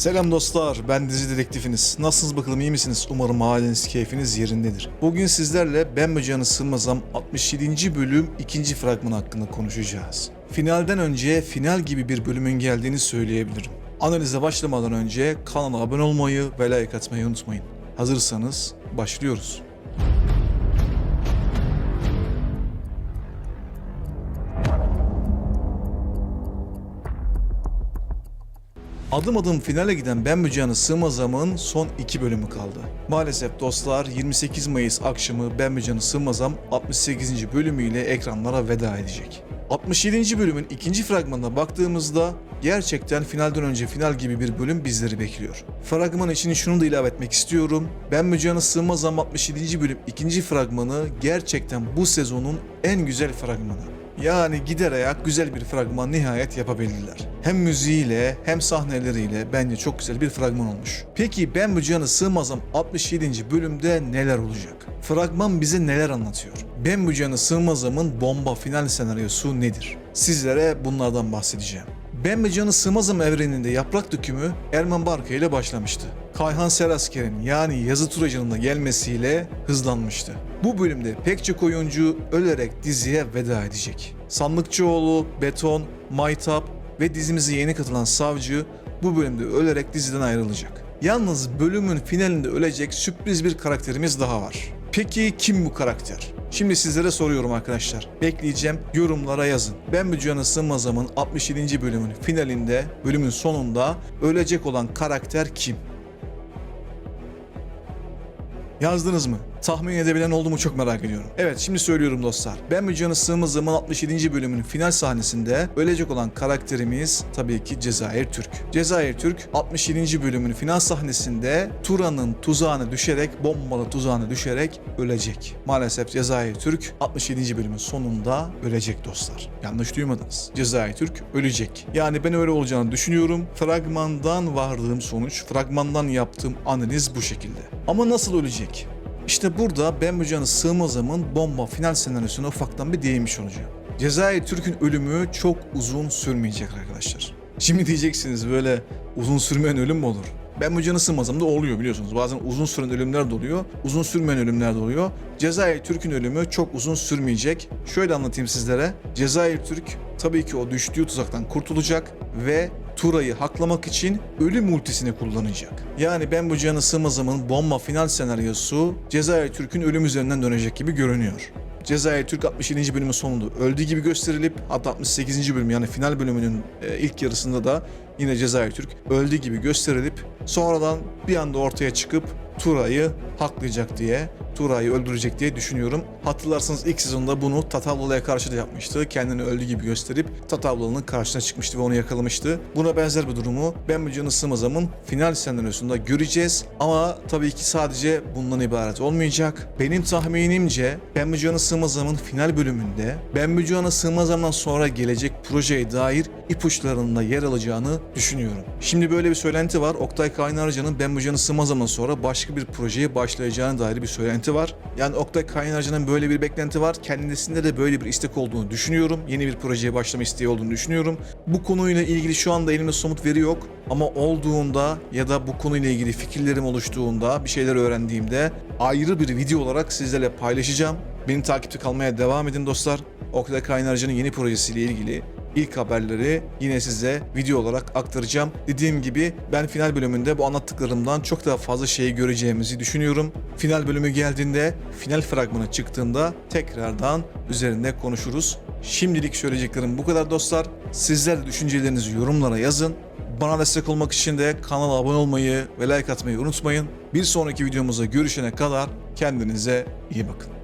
Selam dostlar, ben dizi dedektifiniz. Nasılsınız bakalım iyi misiniz? Umarım haliniz, keyfiniz yerindedir. Bugün sizlerle Ben Bacağını Sığmazam 67. bölüm 2. fragman hakkında konuşacağız. Finalden önce final gibi bir bölümün geldiğini söyleyebilirim. Analize başlamadan önce kanala abone olmayı ve like atmayı unutmayın. Hazırsanız başlıyoruz. Adım adım finale giden Ben Mücan'ı Sığmazam'ın son iki bölümü kaldı. Maalesef dostlar 28 Mayıs akşamı Ben Mücan'ı Sığmazam 68. bölümüyle ekranlara veda edecek. 67. bölümün ikinci fragmanına baktığımızda gerçekten finalden önce final gibi bir bölüm bizleri bekliyor. Fragman için şunu da ilave etmek istiyorum. Ben Mücan'ı Sığmazam 67. bölüm ikinci fragmanı gerçekten bu sezonun en güzel fragmanı. Yani gider ayak güzel bir fragman nihayet yapabildiler. Hem müziğiyle hem sahneleriyle bence çok güzel bir fragman olmuş. Peki Ben Bu Canı Sığmazam 67. bölümde neler olacak? Fragman bize neler anlatıyor? Ben Bu Canı Sığmazam'ın bomba final senaryosu nedir? Sizlere bunlardan bahsedeceğim. Ben ve Canı Sığmazam evreninde yaprak dökümü Erman Barka ile başlamıştı. Kayhan Serasker'in yani yazı turacının da gelmesiyle hızlanmıştı. Bu bölümde pek çok oyuncu ölerek diziye veda edecek. Sandıkçıoğlu, Beton, Maytap ve dizimize yeni katılan Savcı bu bölümde ölerek diziden ayrılacak. Yalnız bölümün finalinde ölecek sürpriz bir karakterimiz daha var. Peki kim bu karakter? Şimdi sizlere soruyorum arkadaşlar. Bekleyeceğim yorumlara yazın. Ben Mücüyanı Sığmazam'ın 67. bölümün finalinde, bölümün sonunda ölecek olan karakter kim? Yazdınız mı? Tahmin edebilen oldu mu çok merak ediyorum. Evet şimdi söylüyorum dostlar. Ben Mücüyanı Sığmazam'ın 67. bölümünün final sahnesinde ölecek olan karakterimiz tabii ki Cezayir Türk. Cezayir Türk 67. bölümün final sahnesinde Turan'ın tuzağına düşerek, bombalı tuzağına düşerek ölecek. Maalesef Cezayir Türk 67. bölümün sonunda ölecek dostlar. Yanlış duymadınız. Cezayir Türk ölecek. Yani ben öyle olacağını düşünüyorum. Fragmandan vardığım sonuç, fragmandan yaptığım analiz bu şekilde. Ama nasıl ölecek? İşte burada Ben Mücan'ı Sığmazam'ın bomba final senaryosuna ufaktan bir değinmiş olacağım. Cezayir Türk'ün ölümü çok uzun sürmeyecek arkadaşlar. Şimdi diyeceksiniz böyle uzun sürmeyen ölüm mü olur? Ben Mücan'ı Sığmazam'da oluyor biliyorsunuz. Bazen uzun süren ölümler de oluyor, uzun sürmeyen ölümler de oluyor. Cezayir Türk'ün ölümü çok uzun sürmeyecek. Şöyle anlatayım sizlere. Cezayir Türk tabii ki o düştüğü tuzaktan kurtulacak ve Tura'yı haklamak için ölüm ultisini kullanacak. Yani ben bu canı sığmazamın bomba final senaryosu Cezayir Türk'ün ölüm üzerinden dönecek gibi görünüyor. Cezayir Türk 67. bölümün sonunda öldüğü gibi gösterilip hatta 68. bölüm yani final bölümünün e, ilk yarısında da yine Cezayir Türk öldüğü gibi gösterilip sonradan bir anda ortaya çıkıp Tura'yı haklayacak diye, Tura'yı öldürecek diye düşünüyorum. Hatırlarsanız ilk sezonda bunu Tatavlalı'ya karşı da yapmıştı. Kendini öldü gibi gösterip Tatavlalı'nın karşısına çıkmıştı ve onu yakalamıştı. Buna benzer bir durumu Ben Mücan'ı Sığmazam'ın final senaryosunda göreceğiz. Ama tabii ki sadece bundan ibaret olmayacak. Benim tahminimce Ben Mücan'ı Sığmazam'ın final bölümünde Ben Mücan'ı Sığmazam'dan sonra gelecek projeye dair ipuçlarında yer alacağını düşünüyorum. Şimdi böyle bir söylenti var. Oktay Kaynarca'nın Ben Mücan'ı Sığmazam'dan sonra başka bir projeye başlayacağına dair bir söylenti var. Yani Oktay Kaynarca'nın böyle bir beklenti var. Kendisinde de böyle bir istek olduğunu düşünüyorum. Yeni bir projeye başlama isteği olduğunu düşünüyorum. Bu konuyla ilgili şu anda elimde somut veri yok. Ama olduğunda ya da bu konuyla ilgili fikirlerim oluştuğunda, bir şeyler öğrendiğimde ayrı bir video olarak sizlerle paylaşacağım. Beni takipte kalmaya devam edin dostlar. Oktay Kaynarca'nın yeni projesiyle ilgili ilk haberleri yine size video olarak aktaracağım. Dediğim gibi ben final bölümünde bu anlattıklarımdan çok daha fazla şey göreceğimizi düşünüyorum. Final bölümü geldiğinde, final fragmanı çıktığında tekrardan üzerinde konuşuruz. Şimdilik söyleyeceklerim bu kadar dostlar. Sizler de düşüncelerinizi yorumlara yazın. Bana destek olmak için de kanala abone olmayı ve like atmayı unutmayın. Bir sonraki videomuzda görüşene kadar kendinize iyi bakın.